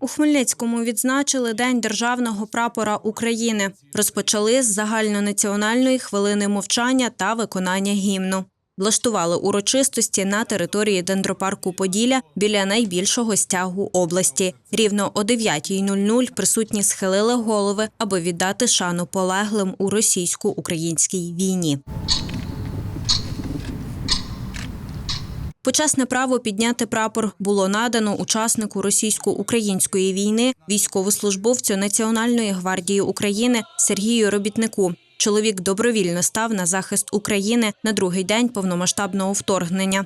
У Хмельницькому відзначили День державного прапора України. Розпочали з загальнонаціональної хвилини мовчання та виконання гімну. Влаштували урочистості на території дендропарку Поділля біля найбільшого стягу області. Рівно о 9.00 присутні схилили голови, аби віддати шану полеглим у російсько-українській війні. Почесне право підняти прапор було надано учаснику російсько-української війни, військовослужбовцю Національної гвардії України Сергію Робітнику. Чоловік добровільно став на захист України на другий день повномасштабного вторгнення.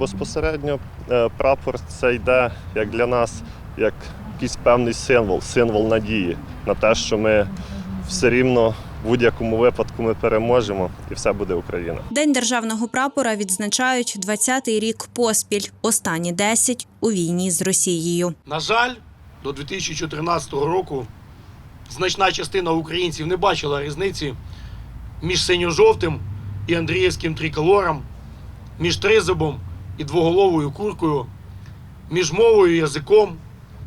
Безпосередньо е, прапор це йде як для нас, як якийсь певний символ, символ надії на те, що ми все рівно в будь-якому випадку ми переможемо і все буде Україна. День державного прапора відзначають 20-й рік поспіль. Останні 10 у війні з Росією. На жаль, до 2014 року значна частина українців не бачила різниці між синьо-жовтим і Андріївським триколором, між тризубом і двоголовою куркою, між мовою і язиком.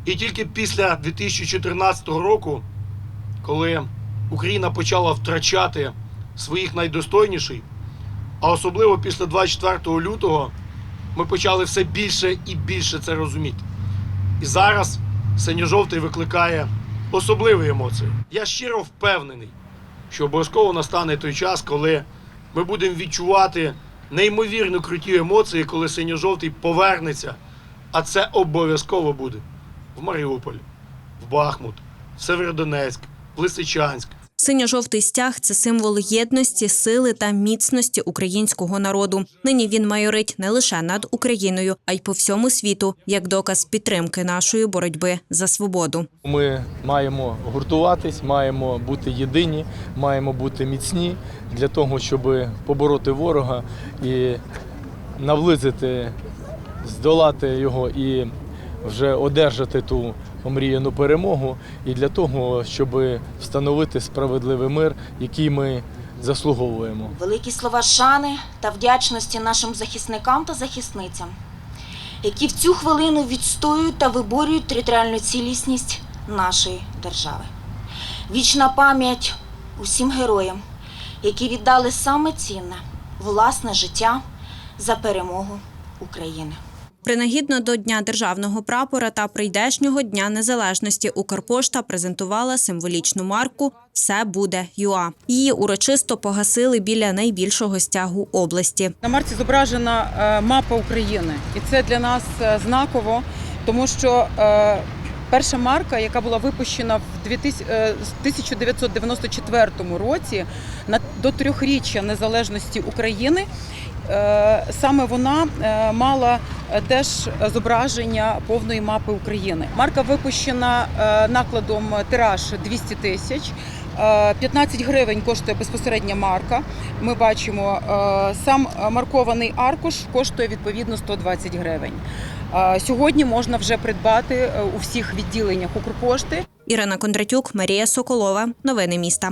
І тільки після 2014 року, коли Україна почала втрачати своїх найдостойніших, а особливо після 24 лютого, ми почали все більше і більше це розуміти. І зараз синьо-жовтий викликає особливі емоції. Я щиро впевнений, що обов'язково настане той час, коли ми будемо відчувати неймовірно круті емоції, коли синьо-жовтий повернеться. А це обов'язково буде в Маріуполь, в Бахмут, в Северодонецьк, в Лисичанськ, Синьо-жовтий стяг це символ єдності, сили та міцності українського народу. Нині він майорить не лише над Україною, а й по всьому світу, як доказ підтримки нашої боротьби за свободу. Ми маємо гуртуватись, маємо бути єдині, маємо бути міцні для того, щоб побороти ворога і наблизити, здолати його і вже одержати ту омріяну перемогу, і для того, щоб встановити справедливий мир, який ми заслуговуємо. Великі слова шани та вдячності нашим захисникам та захисницям, які в цю хвилину відстоюють та виборюють територіальну цілісність нашої держави. Вічна пам'ять усім героям, які віддали саме цінне власне життя за перемогу України. Принагідно до Дня державного прапора та прийдешнього Дня Незалежності Укрпошта презентувала символічну марку Все буде ЮА. Її урочисто погасили біля найбільшого стягу області. На марці зображена е, мапа України, і це для нас е, знаково, тому що е, перша марка, яка була випущена в 2000, е, з 1994 році до трьохріччя незалежності України. Саме вона мала теж зображення повної мапи України. Марка випущена е, накладом тираж 200 тисяч. Е, 15 гривень коштує безпосередня марка. Ми бачимо, е, сам маркований аркуш коштує відповідно 120 гривень. Е, Сьогодні можна вже придбати е, у всіх відділеннях Укрпошти. Ірина Кондратюк, Марія Соколова. Новини міста.